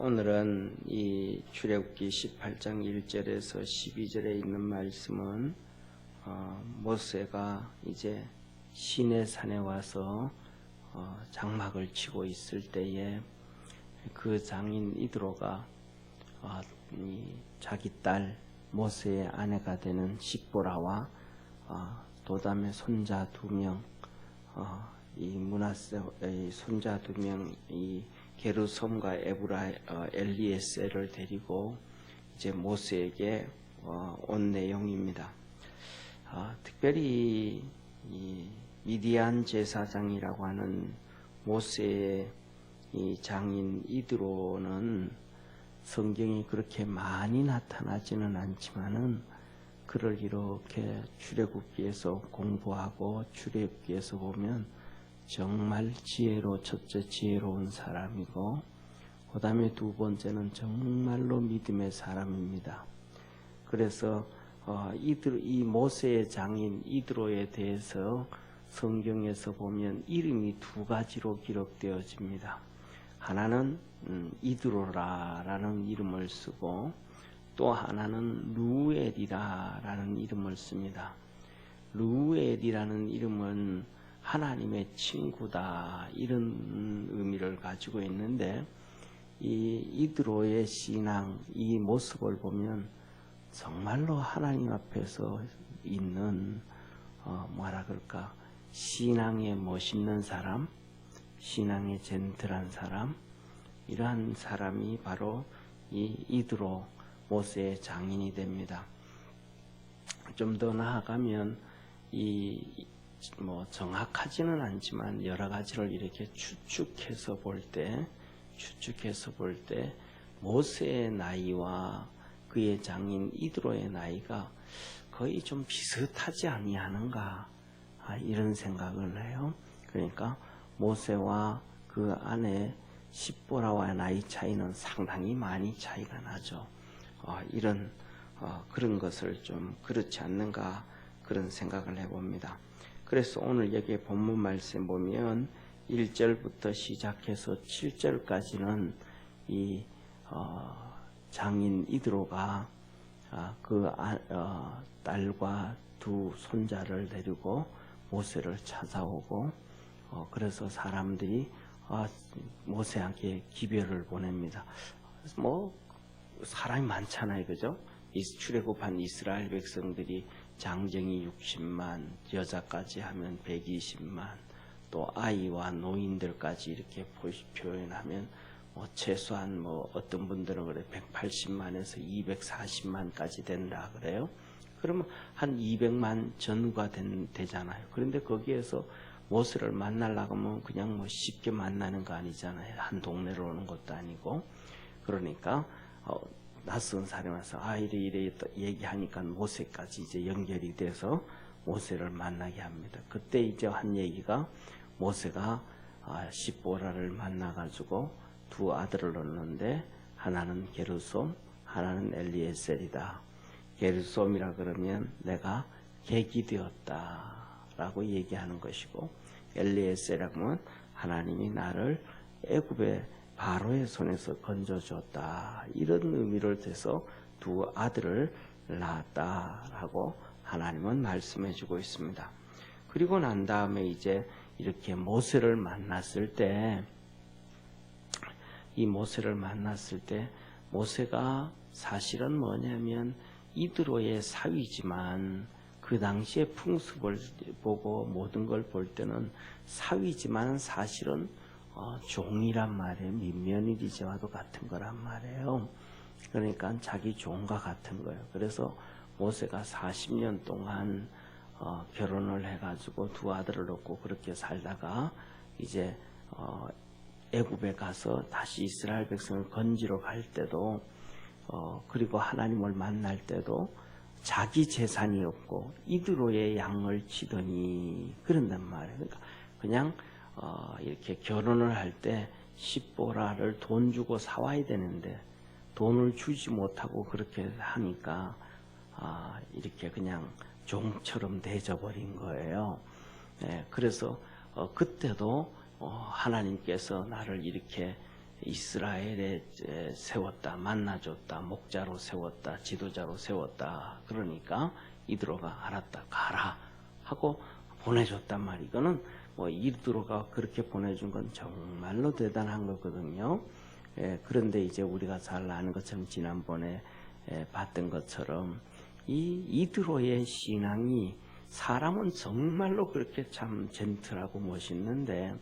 오늘은 이 출애굽기 18장 1절에서 12절에 있는 말씀은 어, 모세가 이제 시내 산에 와서 어, 장막을 치고 있을 때에 그 장인 이드로가 어, 이 자기 딸 모세의 아내가 되는 십보라와 어, 도담의 손자 두 명, 어, 이 문하세 의 손자 두 명, 이 게르솜과 에브라 어, 엘리에셀을 데리고 이제 모세에게 어, 온 내용입니다. 아, 특별히 이 미디안 제사장이라고 하는 모세의 이 장인 이드로는 성경이 그렇게 많이 나타나지는 않지만은 그를 이렇게 출애굽기에서 공부하고 출애굽기에서 보면 정말 지혜로 첫째 지혜로운 사람이고 그 다음에 두 번째는 정말로 믿음의 사람입니다. 그래서 어, 이들 이 모세의 장인 이드로에 대해서 성경에서 보면 이름이 두 가지로 기록되어집니다. 하나는 음, 이드로라라는 이름을 쓰고 또 하나는 루엘이라라는 이름을 씁니다. 루엘이라는 이름은 하나님의 친구다 이런 의미를 가지고 있는데 이 이드로의 신앙 이 모습을 보면 정말로 하나님 앞에서 있는 어 뭐라 그럴까 신앙의 멋있는 사람 신앙의 젠틀한 사람 이러한 사람이 바로 이 이드로 모세의 장인이 됩니다. 좀 더 나아가면 이 뭐 정확하지는 않지만 여러 가지를 이렇게 추측해서 볼 때, 추측해서 볼 때 모세의 나이와 그의 장인 이드로의 나이가 거의 좀 비슷하지 아니하는가 아, 이런 생각을 해요. 그러니까 모세와 그 아내 십보라와의 나이 차이는 상당히 많이 차이가 나죠. 어, 이런 어, 그런 것을 좀 그렇지 않는가 그런 생각을 해봅니다. 그래서 오늘 여기 본문 말씀 보면 1절부터 시작해서 7절까지는 이 어, 장인 이드로가 아, 그 아, 어, 딸과 두 손자를 데리고 모세를 찾아오고 어, 그래서 사람들이 아, 모세에게 기별을 보냅니다. 뭐 사람이 많잖아요, 그죠? 이 출애굽한 이스라엘 백성들이 장정이 60만, 여자까지 하면 120만, 또 아이와 노인들까지 이렇게 표현하면 뭐 최소한 뭐 어떤 분들은 그래 180만에서 240만까지 된다 그래요. 그러면 한 200만 전후가 된, 되잖아요. 그런데 거기에서 모세를 만나려고 하면 그냥 뭐 쉽게 만나는 거 아니잖아요. 한 동네로 오는 것도 아니고. 그러니까 어, 낯선 사람이 와서 아 이래 이래 얘기하니까 모세까지 이제 연결이 돼서 모세를 만나게 합니다. 그때 이제 한 얘기가 모세가 아, 십보라를 만나가지고 두 아들을 얻는데 하나는 게르솜, 하나는 엘리에셀이다. 게르솜이라 그러면 내가 객이 되었다라고 얘기하는 것이고 엘리에셀이라면 하나님이 나를 애굽의 바로의 손에서 건져줬다. 이런 의미를 대서 두 아들을 낳았다라고 하나님은 말씀해 주고 있습니다. 그리고 난 다음에 이제 이렇게 모세를 만났을 때, 이 모세를 만났을 때, 모세가 사실은 뭐냐면 이드로의 사위지만 그 당시의 풍습을 보고 모든 걸 볼 때는 사위지만 사실은 어, 종이란 말이에요. 민면일이제와도 같은 거란 말이에요. 그러니까 자기 종과 같은 거예요. 그래서 모세가 40년 동안 어, 결혼을 해가지고 두 아들을 얻고 그렇게 살다가 이제 어, 애굽에 가서 다시 이스라엘 백성을 건지러 갈 때도 어, 그리고 하나님을 만날 때도 자기 재산이 없고 이드로의 양을 치더니 그런단 말이에요. 그러니까 그냥 어, 이렇게 결혼을 할 때 십보라를 돈 주고 사와야 되는데 돈을 주지 못하고 그렇게 하니까 아, 이렇게 그냥 종처럼 돼져버린 거예요. 네, 그래서 어, 그때도 어, 하나님께서 나를 이렇게 이스라엘에 에, 세웠다, 만나줬다, 목자로 세웠다, 지도자로 세웠다. 그러니까 이드로가 알았다, 가라 하고 보내줬단 말이 이거는 뭐 이드로가 그렇게 보내준 건 정말로 대단한 거거든요. 예, 그런데 이제 우리가 잘 아는 것처럼 지난번에 예, 봤던 것처럼 이 이드로의 신앙이 사람은 정말로 그렇게 참 젠틀하고 멋있는데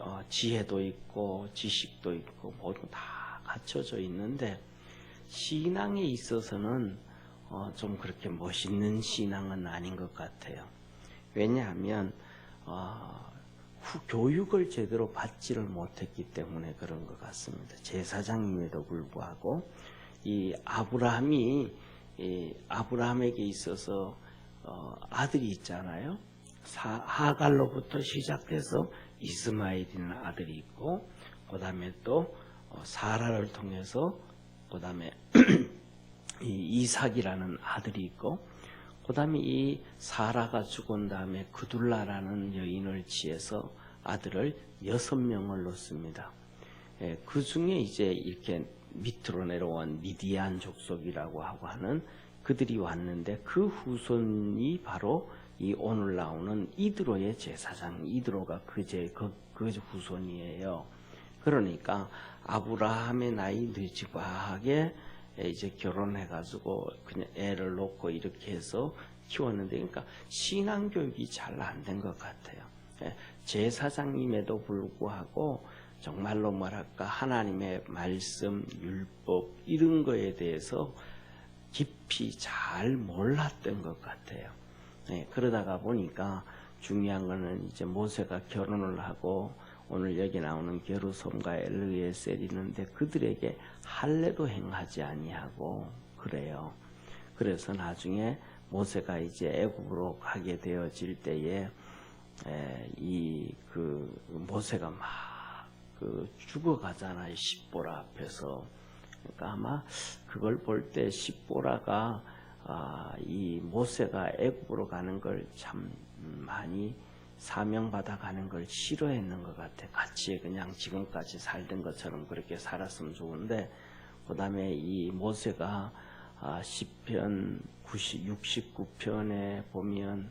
어, 지혜도 있고 지식도 있고 모두 다 갖춰져 있는데 신앙에 있어서는 어, 좀 그렇게 멋있는 신앙은 아닌 것 같아요. 왜냐하면 어, 후, 교육을 제대로 받지를 못했기 때문에 그런 것 같습니다. 제사장임에도 불구하고 이 아브라함이 이 아브라함에게 있어서 어, 아들이 있잖아요. 사, 하갈로부터 시작해서 이스마엘이라는 아들이 있고 그 다음에 또 어, 사라를 통해서 그 다음에 이 이삭이라는 아들이 있고 그 다음에 이 사라가 죽은 다음에 그둘라라는 여인을 지어서 아들을 여섯 명을 놓습니다. 예, 그 중에 이제 이렇게 밑으로 내려온 미디안 족속이라고 하고 하는 그들이 왔는데 그 후손이 바로 이 오늘 나오는 이드로의 제사장 이드로가 그제 그, 그 후손이에요. 그러니까 아브라함의 나이 늦지하게 이제 결혼해가지고 그냥 애를 놓고 이렇게 해서 키웠는데 그러니까 신앙 교육이 잘 안 된 것 같아요. 예, 제사장임에도 불구하고 정말로 뭐랄까 하나님의 말씀, 율법 이런 거에 대해서 깊이 잘 몰랐던 것 같아요. 예, 그러다가 보니까 중요한 거는 이제 모세가 결혼을 하고 오늘 여기 나오는 게르솜과 엘르에셀 있는데 그들에게 할례도 행하지 아니하고 그래요. 그래서 나중에 모세가 이제 애굽으로 가게 되어질 때에 이 그 모세가 막 그 죽어가잖아요 십보라 앞에서 그러니까 아마 그걸 볼 때 십보라가 아, 이 모세가 애굽으로 가는 걸 참 많이 사명받아 가는 걸 싫어했는 것 같아. 같이 그냥 지금까지 살던 것처럼 그렇게 살았으면 좋은데, 그 다음에 이 모세가 아, 10편 90, 69편에 보면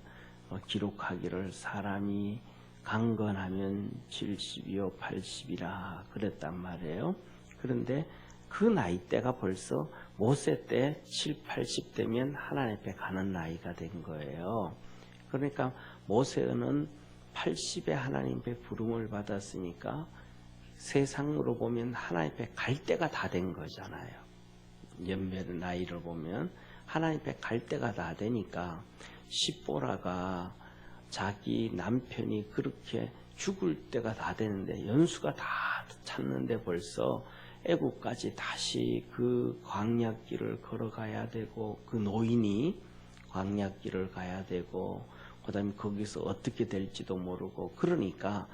어, 기록하기를 사람이 강건하면 70이요 80이라 그랬단 말이에요. 그런데 그 나이대가 벌써 모세 때 7, 80대면 하나님 앞에 가는 나이가 된 거예요. 그러니까 모세는 80에 하나님 앞에 부름을 받았으니까 세상으로 보면 하나님 앞에 갈 때가 다 된 거잖아요. 연배 나이를 보면 하나님 앞에 갈 때가 다 되니까 십보라가 자기 남편이 그렇게 죽을 때가 다 되는데 연수가 다 찼는데 벌써 애국까지 다시 그 광약길을 걸어가야 되고 그 노인이 광약길을 가야 되고 그다음에 거기서 어떻게 될지도 모르고 그러니까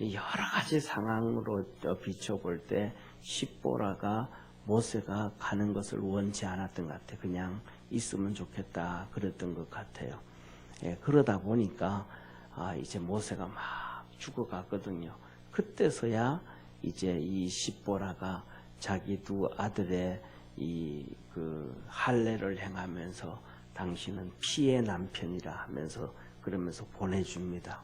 여러 가지 상황으로 비춰볼 때 십보라가 모세가 가는 것을 원치 않았던 것 같아. 그냥 있으면 좋겠다 그랬던 것 같아요. 예, 그러다 보니까 아, 이제 모세가 막 죽어갔거든요. 그때서야 이제 이 십보라가 자기 두 아들의 이 그 할례를 행하면서 당신은 피의 남편이라 하면서 그러면서 보내줍니다.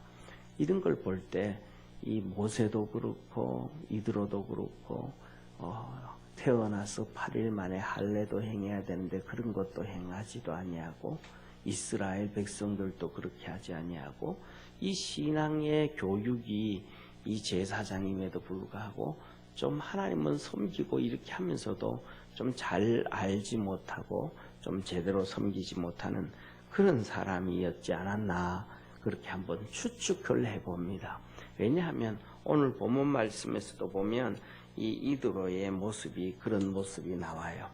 이런 걸 볼 때 이 모세도 그렇고 이드로도 그렇고 어, 태어나서 8일 만에 할례도 행해야 되는데 그런 것도 행하지도 아니하고 이스라엘 백성들도 그렇게 하지 아니하고 이 신앙의 교육이 이 제사장임에도 불구하고 좀 하나님은 섬기고 이렇게 하면서도 좀 잘 알지 못하고 좀 제대로 섬기지 못하는 그런 사람이었지 않았나 그렇게 한번 추측을 해봅니다. 왜냐하면 오늘 본문 말씀에서도 보면 이 이드로의 모습이 그런 모습이 나와요.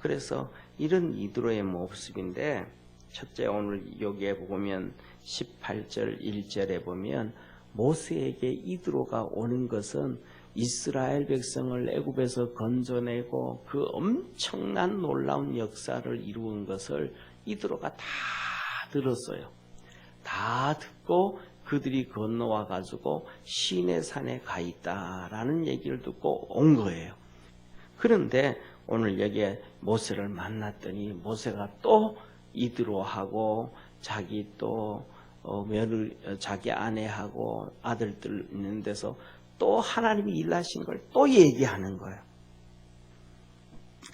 그래서 이런 이드로의 모습인데 첫째 오늘 여기에 보면 18절 1절에 보면 모세에게 이드로가 오는 것은 이스라엘 백성을 애굽에서 건져내고 그 엄청난 놀라운 역사를 이루은 것을 이드로가 다 들었어요. 다 듣고 그들이 건너와 가지고 시내 산에 가 있다라는 얘기를 듣고 온 거예요. 그런데 오늘 여기에 모세를 만났더니 모세가 또 이드로하고 자기 또 어, 며느 자기 아내하고 아들들 있는 데서 또 하나님이 일하신 걸 또 얘기하는 거예요.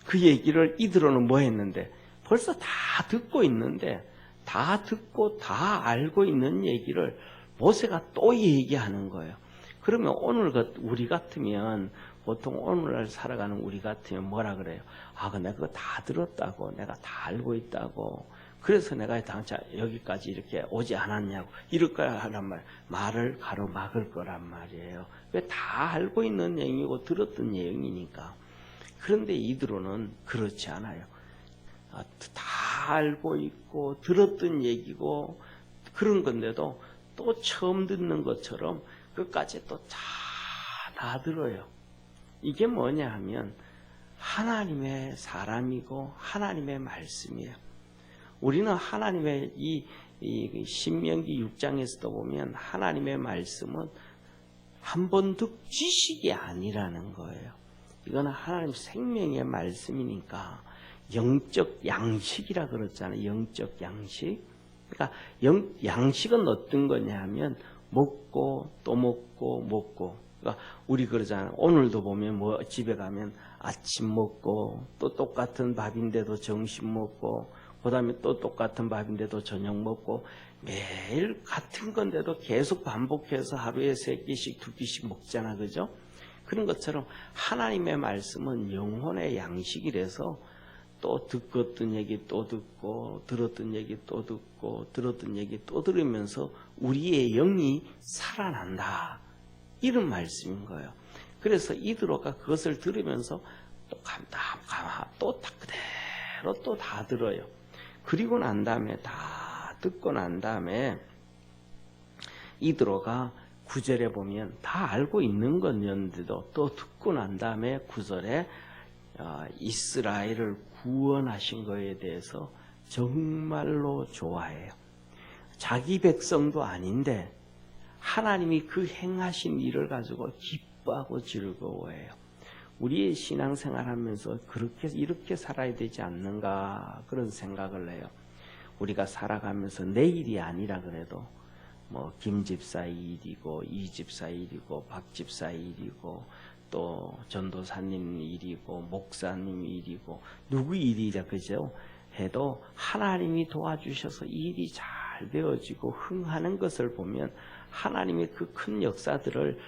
그 얘기를 이드로는 뭐 했는데 벌써 다 듣고 있는데 다 듣고 다 알고 있는 얘기를 모세가 또 얘기하는 거예요. 그러면 오늘 같- 우리 같으면 보통 오늘날 살아가는 우리 같으면 뭐라 그래요? 아, 그 내가 그거 다 들었다고, 내가 다 알고 있다고. 그래서 내가 당차 여기까지 이렇게 오지 않았냐고 이럴 거야 하란 말 말을 가로막을 거란 말이에요. 왜 다 알고 있는 내용이고 들었던 내용이니까. 그런데 이드로는 그렇지 않아요. 아, 다 알고 있고 들었던 얘기고 그런 건데도 또 처음 듣는 것처럼 끝까지 또 다 들어요. 이게 뭐냐 하면 하나님의 사람이고 하나님의 말씀이에요. 우리는 하나님의 이, 이 신명기 6장에서도 보면 하나님의 말씀은 한 번 듣 지식이 아니라는 거예요. 이거는 하나님 생명의 말씀이니까 영적 양식이라 그랬잖아요. 영적 양식. 그러니까 영, 양식은 어떤 거냐면 먹고 또 먹고 먹고. 그러니까 우리 그러잖아요. 오늘도 보면 뭐 집에 가면 아침 먹고 또 똑같은 밥인데도 점심 먹고 그 다음에 또 똑같은 밥인데도 저녁 먹고 매일 같은 건데도 계속 반복해서 하루에 세 끼씩 두 끼씩 먹잖아. 그죠? 그런 것처럼 하나님의 말씀은 영혼의 양식이라서 또 듣었던 얘기 또 듣고 들었던 얘기 또 듣고 들었던 얘기 또 들으면서 우리의 영이 살아난다. 이런 말씀인 거예요. 그래서 이드로가 그것을 들으면서 또 감다 감하 또다 그대로 또 다 들어요. 그리고 난 다음에 다 듣고 난 다음에 이드로가 구절에 보면 다 알고 있는 건였는데도 또 듣고 난 다음에 구절에 어, 이스라엘을 구원하신 거에 대해서 정말로 좋아해요. 자기 백성도 아닌데 하나님이 그 행하신 일을 가지고 기뻐하고 즐거워해요. 우리의 신앙생활 하면서 그렇게 이렇게 살아야 되지 않는가 그런 생각을 해요. 우리가 살아가면서 내 일이 아니라 그래도 뭐 김집사 일이고 이집사 일이고 박집사 일이고 또 전도사님 일이고 목사님 일이고 누구 일이라 그죠? 해도 하나님이 도와주셔서 일이 잘 되어지고 흥하는 것을 보면 하나님의 그 큰 역사들을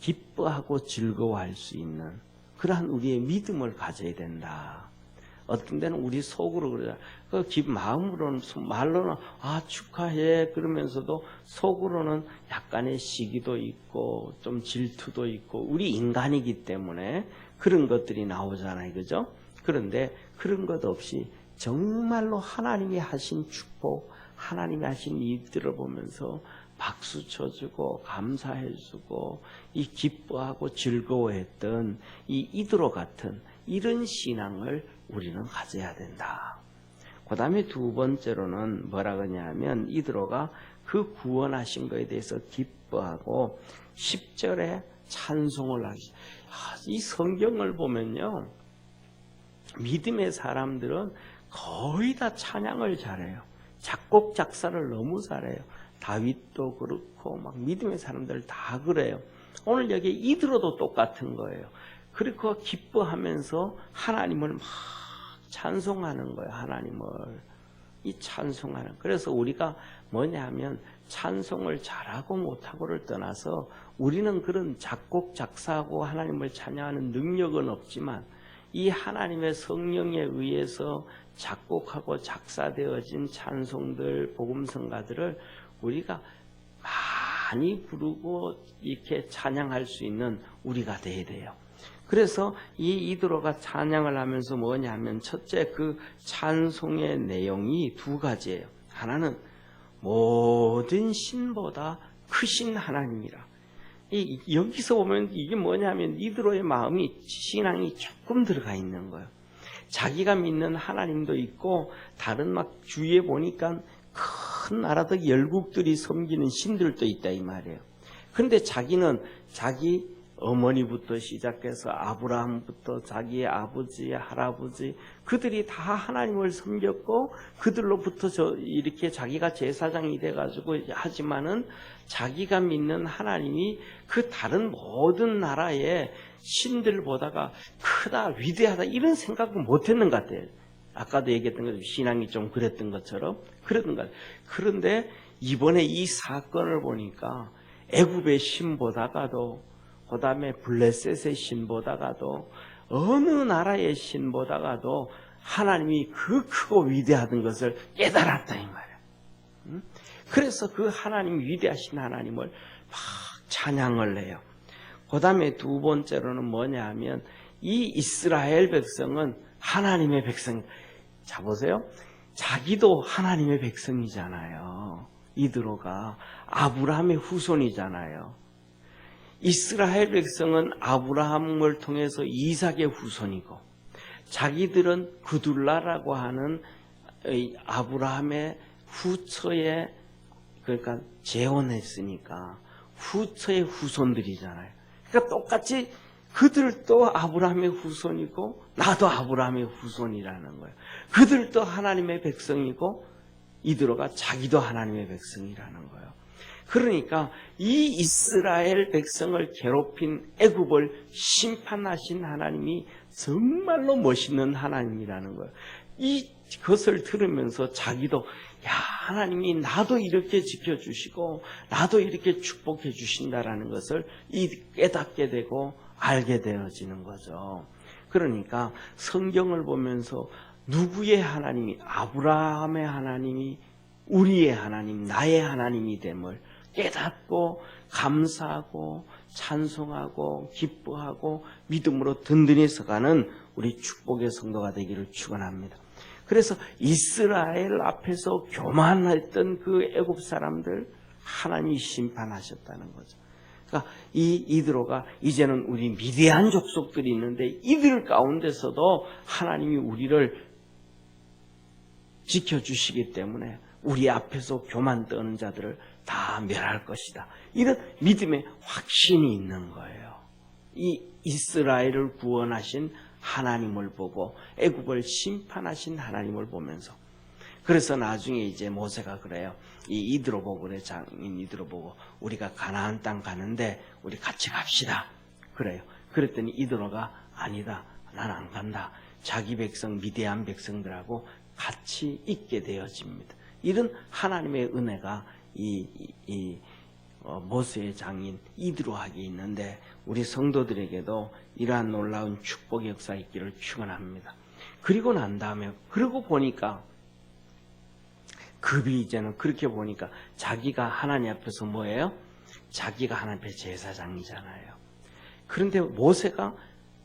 기뻐하고 즐거워할 수 있는 그러한 우리의 믿음을 가져야 된다. 어떤 데는 우리 속으로 그러자. 그 기, 마음으로는, 말로는, 아, 축하해. 그러면서도 속으로는 약간의 시기도 있고, 좀 질투도 있고, 우리 인간이기 때문에 그런 것들이 나오잖아요. 그죠? 그런데 그런 것 없이 정말로 하나님이 하신 축복, 하나님이 하신 일들을 보면서 박수 쳐주고 감사해주고 이 기뻐하고 즐거워했던 이 이드로 같은 이런 신앙을 우리는 가져야 된다. 그 다음에 두 번째로는 뭐라 그러냐면 이드로가 그 구원하신 것에 대해서 기뻐하고 10절에 찬송을 하기. 아, 이 성경을 보면요. 믿음의 사람들은 거의 다 찬양을 잘해요. 작곡 작사를 너무 잘해요. 다윗도 그렇고 막 믿음의 사람들 다 그래요. 오늘 여기 이들어도 똑같은 거예요. 그리고 기뻐하면서 하나님을 막 찬송하는 거예요. 하나님을 이 찬송하는. 그래서 우리가 뭐냐 하면 찬송을 잘하고 못하고를 떠나서 우리는 그런 작곡 작사하고 하나님을 찬양하는 능력은 없지만 이 하나님의 성령에 의해서 작곡하고 작사되어진 찬송들, 복음성가들을 우리가 많이 부르고 이렇게 찬양할 수 있는 우리가 돼야 돼요. 그래서 이 이드로가 찬양을 하면서 뭐냐 하면 첫째 그 찬송의 내용이 두 가지예요. 하나는 모든 신보다 크신 하나님이라. 이, 여기서 보면 이게 뭐냐면 이드로의 마음이 신앙이 조금 들어가 있는 거예요. 자기가 믿는 하나님도 있고 다른 막 주위에 보니까 큰 나라들 열국들이 섬기는 신들도 있다 이 말이에요. 그런데 자기는 자기 어머니부터 시작해서 아브라함부터 자기의 아버지, 할아버지 그들이 다 하나님을 섬겼고 그들로부터 저 이렇게 자기가 제사장이 돼가지고 하지만은 자기가 믿는 하나님이 그 다른 모든 나라의 신들보다가 크다 위대하다 이런 생각은 못했는 것 같아요. 아까도 얘기했던 것처럼 신앙이 좀 그랬던 것처럼 그랬던 것. 그런데 이번에 이 사건을 보니까 애굽의 신보다가도 그 다음에 블레셋의 신보다가도 어느 나라의 신보다가도 하나님이 그 크고 위대하던 것을 깨달았다 이 말이야. 응? 그래서 그 하나님 위대하신 하나님을 막 찬양을 해요. 그 다음에 두 번째로는 뭐냐 하면 이 이스라엘 백성은 하나님의 백성. 자 보세요. 자기도 하나님의 백성이잖아요. 이드로가 아브라함의 후손이잖아요. 이스라엘 백성은 아브라함을 통해서 이삭의 후손이고 자기들은 그둘라라고 하는 아브라함의 후처에 그러니까 재혼했으니까 후처의 후손들이잖아요. 그러니까 똑같이 그들도 아브라함의 후손이고 나도 아브라함의 후손이라는 거예요. 그들도 하나님의 백성이고 이들어가 자기도 하나님의 백성이라는 거예요. 그러니까 이 이스라엘 백성을 괴롭힌 애굽을 심판하신 하나님이 정말로 멋있는 하나님이라는 거예요. 이 것을 들으면서 자기도 야 하나님이 나도 이렇게 지켜주시고 나도 이렇게 축복해 주신다라는 것을 깨닫게 되고 알게 되어지는 거죠. 그러니까 성경을 보면서 누구의 하나님이 아브라함의 하나님이 우리의 하나님, 나의 하나님이 됨을 깨닫고 감사하고 찬송하고 기뻐하고 믿음으로 든든히 서가는 우리 축복의 성도가 되기를 축원합니다. 그래서 이스라엘 앞에서 교만했던 그 애굽 사람들 하나님이 심판하셨다는 거죠. 그러니까 이 이드로가 이제는 우리 미대한 족속들이 있는데 이들 가운데서도 하나님이 우리를 지켜주시기 때문에 우리 앞에서 교만 떠는 자들을 다 멸할 것이다. 이런 믿음의 확신이 있는 거예요. 이 이스라엘을 구원하신 하나님을 보고 애굽을 심판하신 하나님을 보면서 그래서 나중에 이제 모세가 그래요. 이 이드로 보고 그래 장인 이드로 보고 우리가 가나안 땅 가는데 우리 같이 갑시다. 그래요. 그랬더니 이드로가 아니다. 난 안 간다. 자기 백성 미대한 백성들하고 같이 있게 되어집니다. 이런 하나님의 은혜가 이, 이, 이 어, 모세의 장인 이드로하게 있는데 우리 성도들에게도 이러한 놀라운 축복의 역사 있기를 축원합니다. 그리고 난 다음에 그러고 보니까 급이 이제는 그렇게 보니까 자기가 하나님 앞에서 뭐예요? 자기가 하나님 앞에 제사장이잖아요. 그런데 모세가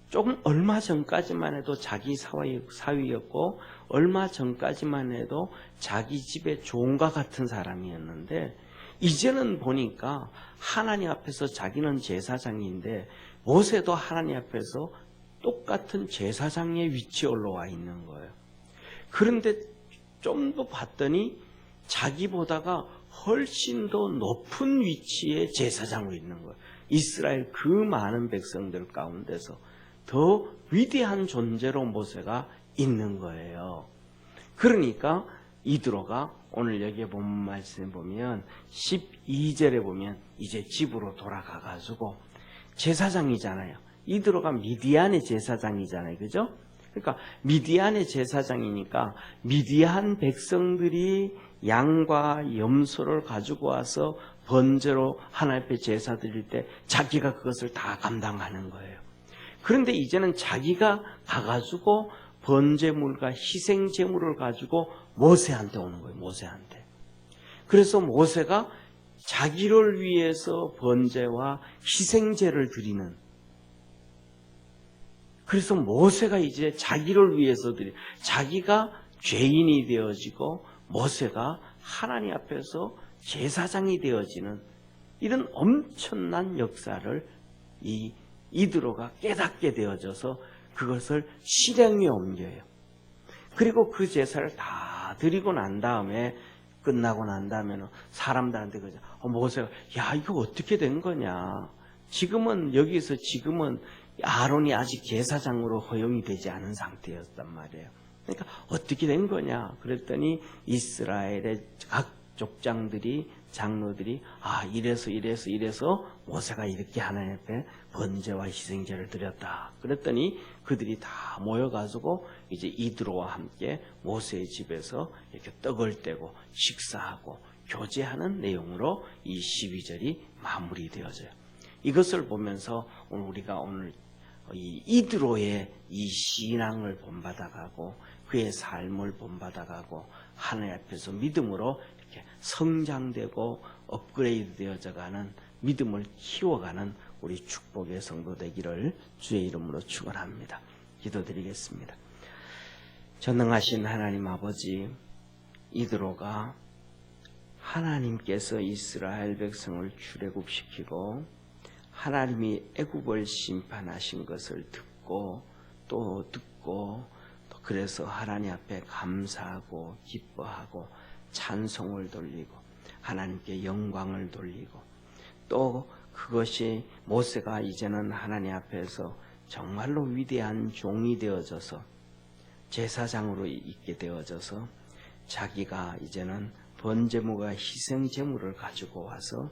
조금 얼마 전까지만 해도 자기 사위였고 얼마 전까지만 해도 자기 집의 종과 같은 사람이었는데 이제는 보니까 하나님 앞에서 자기는 제사장인데 모세도 하나님 앞에서 똑같은 제사장의 위치에 올라와 있는 거예요. 그런데 좀 더 봤더니 자기보다가 훨씬 더 높은 위치에 제사장으로 있는 거예요. 이스라엘 그 많은 백성들 가운데서 더 위대한 존재로 모세가 있는 거예요. 그러니까 이드로가 오늘 여기에 본 말씀에 보면 12절에 보면 이제 집으로 돌아가 가지고 제사장이잖아요. 이드로가 미디안의 제사장이잖아요. 그죠? 그러니까 미디안의 제사장이니까 미디안 백성들이 양과 염소를 가지고 와서 번제로 하나님 앞에 제사 드릴 때 자기가 그것을 다 감당하는 거예요. 그런데 이제는 자기가 가가지고 번제물과 희생제물을 가지고 모세한테 오는 거예요. 모세한테. 그래서 모세가 자기를 위해서 번제와 희생제를 드리는 그래서 모세가 이제 자기를 위해서 드리 자기가 죄인이 되어지고 모세가 하나님 앞에서 제사장이 되어지는 이런 엄청난 역사를 이 이드로가 깨닫게 되어져서 그것을 실행에 옮겨요. 그리고 그 제사를 다 드리고 난 다음에 끝나고 난 다음에는 사람들한테 그러죠. 어, 모세가 야 이거 어떻게 된 거냐? 지금은 여기서 지금은 아론이 아직 제사장으로 허용이 되지 않은 상태였단 말이에요. 그러니까 어떻게 된 거냐? 그랬더니 이스라엘의 각 족장들이 장로들이 아 이래서 이래서 이래서 모세가 이렇게 하나님 앞에 번제와 희생제를 드렸다. 그랬더니 그들이 다 모여가지고 이제 이드로와 함께 모세의 집에서 이렇게 떡을 떼고 식사하고 교제하는 내용으로 이 12절이 마무리되어져요. 이것을 보면서 오늘 우리가 오늘 이 이드로의 이 신앙을 본받아가고 그의 삶을 본받아가고 하나님 앞에서 믿음으로 이렇게 성장되고 업그레이드 되어져가는 믿음을 키워가는 우리 축복의 성도 되기를 주의 이름으로 축원합니다. 기도드리겠습니다. 전능하신 하나님 아버지 이드로가 하나님께서 이스라엘 백성을 출애굽시키고 하나님이 애굽을 심판하신 것을 듣고 또 듣고 또 그래서 하나님 앞에 감사하고 기뻐하고 찬송을 돌리고 하나님께 영광을 돌리고 또 그것이 모세가 이제는 하나님 앞에서 정말로 위대한 종이 되어져서 제사장으로 있게 되어져서 자기가 이제는 번제무가 희생 제물을 가지고 와서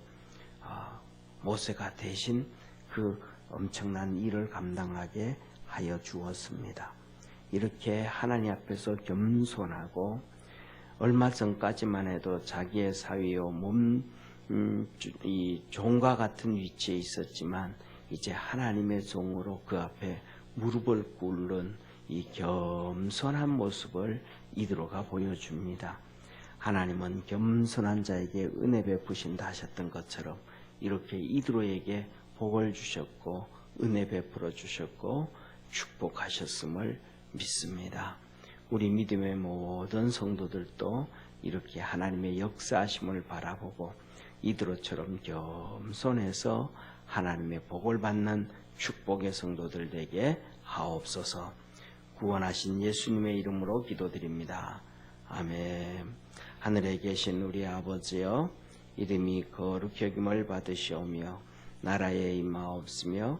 아, 모세가 대신 그 엄청난 일을 감당하게 하여 주었습니다. 이렇게 하나님 앞에서 겸손하고 얼마 전까지만 해도 자기의 사위요 몸, 음, 이 종과 같은 위치에 있었지만 이제 하나님의 종으로 그 앞에 무릎을 꿇는 이 겸손한 모습을 이드로가 보여줍니다. 하나님은 겸손한 자에게 은혜 베푸신다 하셨던 것처럼 이렇게 이드로에게 복을 주셨고 은혜 베풀어 주셨고 축복하셨음을 믿습니다. 우리 믿음의 모든 성도들도 이렇게 하나님의 역사하심을 바라보고 이드로처럼 겸손해서 하나님의 복을 받는 축복의 성도들 되게 하옵소서. 구원하신 예수님의 이름으로 기도드립니다. 아멘. 하늘에 계신 우리 아버지여 이름이 거룩히 여김을 받으시오며 나라에 임하옵으며